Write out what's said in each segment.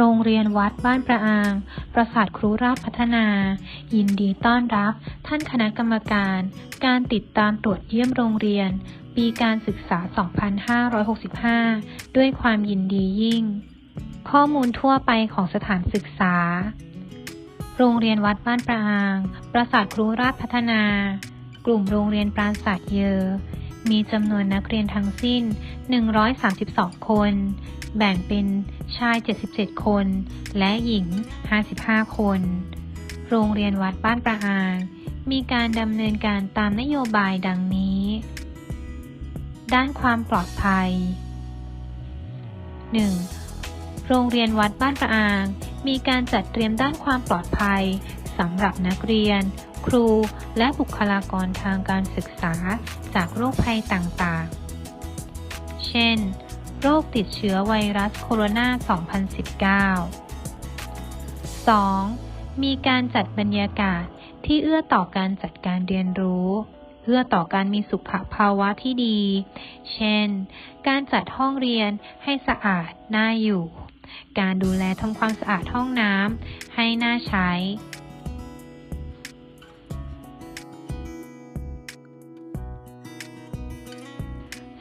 โรงเรียนวัดบ้านประอาง ประสาทครูราชพัฒนา ยินดีต้อนรับ ท่านคณะกรรมการ การติดตามตรวจเยี่ยมโรงเรียน ปีการศึกษา 2565 ด้วยความยินดียิ่ง ข้อมูลทั่วไปของสถานศึกษา โรงเรียนวัดบ้านประอาง ประสาทครูราชพัฒนา กลุ่มโรงเรียนปราศาสตร์เยอ มีจำนวนนักเรียนทั้งสิ้น 132 คน แบ่งเป็นชาย 77 คน และหญิง 55 คน โรงเรียนวัดบ้านประอาง มีการดำเนินการตามนโยบายดังนี้ ด้านความปลอดภัย 1. โรงเรียนวัดบ้านประอาง มีการจัดเตรียมด้านความปลอดภัย สำหรับนักเรียน ครูและบุคลากรทางการศึกษาจากโรคภัยต่างๆ เช่น โรคติดเชื้อไวรัสโคโรนา 2019 2. มีการจัดบรรยากาศที่เอื้อต่อการจัดการเรียนรู้เอื้อต่อการมีสุขภาวะที่ดี เช่น การจัดห้องเรียนให้สะอาดน่าอยู่ การดูแลทำความสะอาดห้องน้ำให้น่าใช้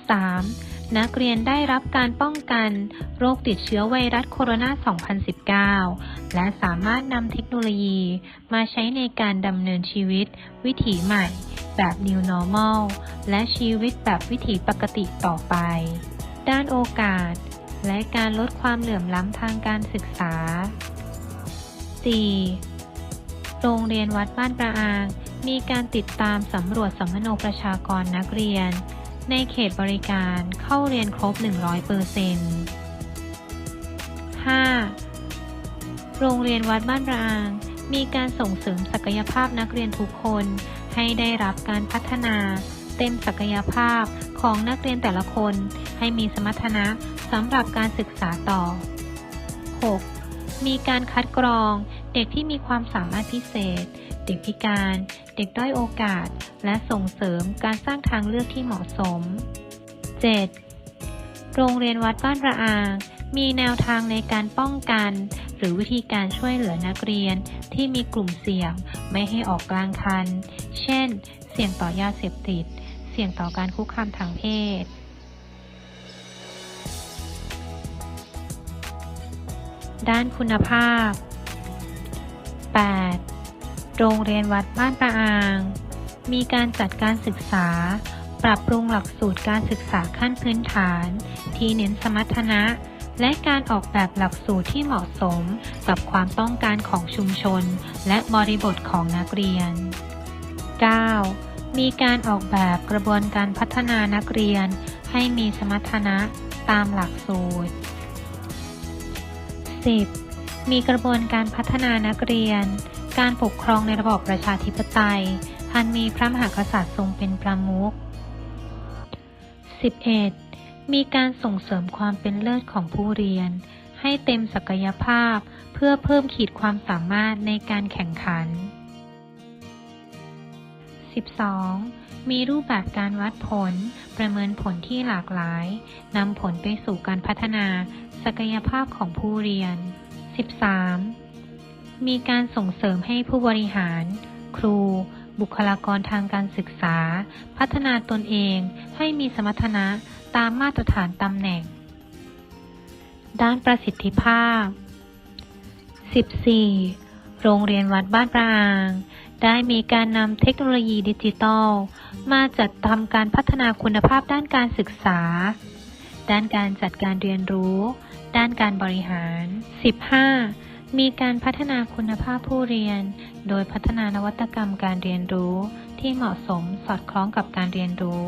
3. นักเรียนได้รับการป้องกันโรคติดเชื้อไวรัสโคโรนา 2019 และสามารถนำเทคโนโลยีมาใช้ในการดำเนินชีวิต วิถีใหม่ แบบ New Normal และชีวิตแบบวิถีปกติต่อไป ด้านโอกาส และการลดความเหลื่อมล้ำทางการศึกษา 4. โรงเรียนวัดบ้านประอาง มีการติดตามสำรวจสัมมโนประชากรนักเรียน ในเขตบริการเข้าเรียนครบ 100เปอร์เซ็นต์ 5. โรงเรียนวัดบ้านราง มีการส่งเสริมศักยภาพนักเรียนทุกคนให้ได้รับการพัฒนา เต็มศักยภาพของนักเรียนแต่ละคน ให้มีสมรรถนะสำหรับการศึกษาต่อ 6. มีการคัดกรองเด็กที่มีความสามารถพิเศษ เด็กพิการ เด็กด้อยโอกาส และส่งเสริมการสร้างทางเลือกที่เหมาะสม 7. โรงเรียนวัดบ้านระอาง มีแนวทางในการป้องกัน หรือวิธีการช่วยเหลือนักเรียนที่มีกลุ่มเสี่ยงไม่ให้ออกกลางคัน เช่น เสี่ยงต่อยาเสพติด เสี่ยงต่อการคุกคามทางเพศด้านคุณภาพ 8. โรงเรียนวัดบ้านประอาง มีการจัดการศึกษา ปรับปรุงหลักสูตรการศึกษาขั้นพื้นฐาน ที่เน้นสมรรถนะ และการออกแบบหลักสูตรที่เหมาะสมกับความต้องการของชุมชน และบริบทของนักเรียน 9. มีการออกแบบกระบวนการพัฒนานักเรียน ให้มีสมรรถนะตามหลักสูตร 10. มีกระบวนการพัฒนานักเรียน การปกครองในระบอบประชาธิปไตย อันมีพระมหากษัตริย์ทรงเป็นประมุข 11. มีการส่งเสริมความเป็นเลิศของผู้เรียน ให้เต็มศักยภาพเพื่อเพิ่มขีดความสามารถในการแข่งขัน 12. มีรูปแบบการวัดผล ประเมินผลที่หลากหลาย นำผลไปสู่การพัฒนา ศักยภาพของผู้เรียน 13. มีการส่งเสริมให้ผู้บริหาร ครู บุคลากรทางการศึกษา พัฒนาตนเองให้มีสมรรถนะตามมาตรฐานตำแหน่ง ด้านประสิทธิภาพ 14. โรงเรียนวัดบ้านปราง ได้มีการนำเทคโนโลยีดิจิทัล มาจัดทำการพัฒนาคุณภาพด้านการศึกษา ด้านการจัดการเรียนรู้ ด้านการบริหาร 15. มีการพัฒนาคุณภาพผู้เรียน โดยพัฒนานวัตกรรมการเรียนรู้ที่เหมาะสมสอดคล้องกับการเรียนรู้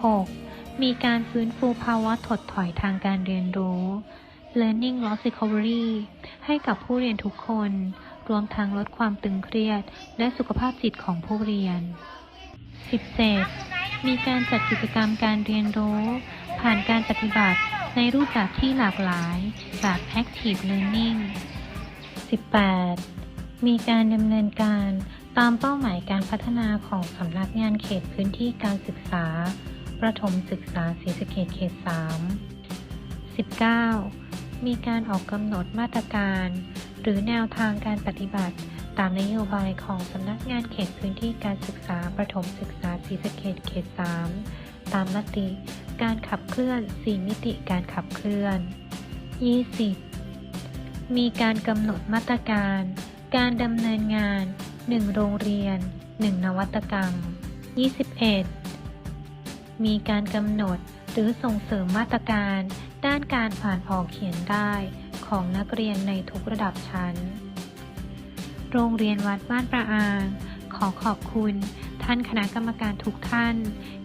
16. มีการฟื้นฟูภาวะถดถอยทางการเรียนรู้ Learning Loss Recovery ให้กับผู้เรียนทุกคน รวมทั้งลดความตึงเครียด และสุขภาพจิตของผู้เรียน 17. มีการจัดกิจกรรมการเรียนรู้ ผ่านการปฏิบัติในรูปแบบที่หลากหลาย แบบ Active Learning 18. มีการดำเนินการตามเป้าหมายการพัฒนาของสำนักงานเขตพื้นที่การศึกษา ประถมศึกษาศรีสะเกษเขต 3 19. มีการออกกำหนดมาตรการ หรือแนวทางการปฏิบัติ ตามนโยบายของสำนักงานเขตพื้นที่การศึกษา ประถมศึกษาศรีสะเกษเขต 3 ตามมติ การขับเคลื่อน 4 มิติการขับเคลื่อน 20 มีการกำหนดมาตรการ การดำเนินงาน 1 โรงเรียน 1 นวัตกรรม 21 มีการกำหนดหรือส่งเสริมมาตรการ ด้านการอ่านออกเขียนได้ของนักเรียนในทุกระดับชั้น โรงเรียนวัดบ้านประอาง ขอขอบคุณท่านคณะกรรมการทุกท่าน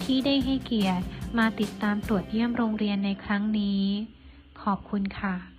ที่ได้ให้เกียรติมาติดตามตรวจเยี่ยมโรงเรียนในครั้งนี้ ขอบคุณค่ะ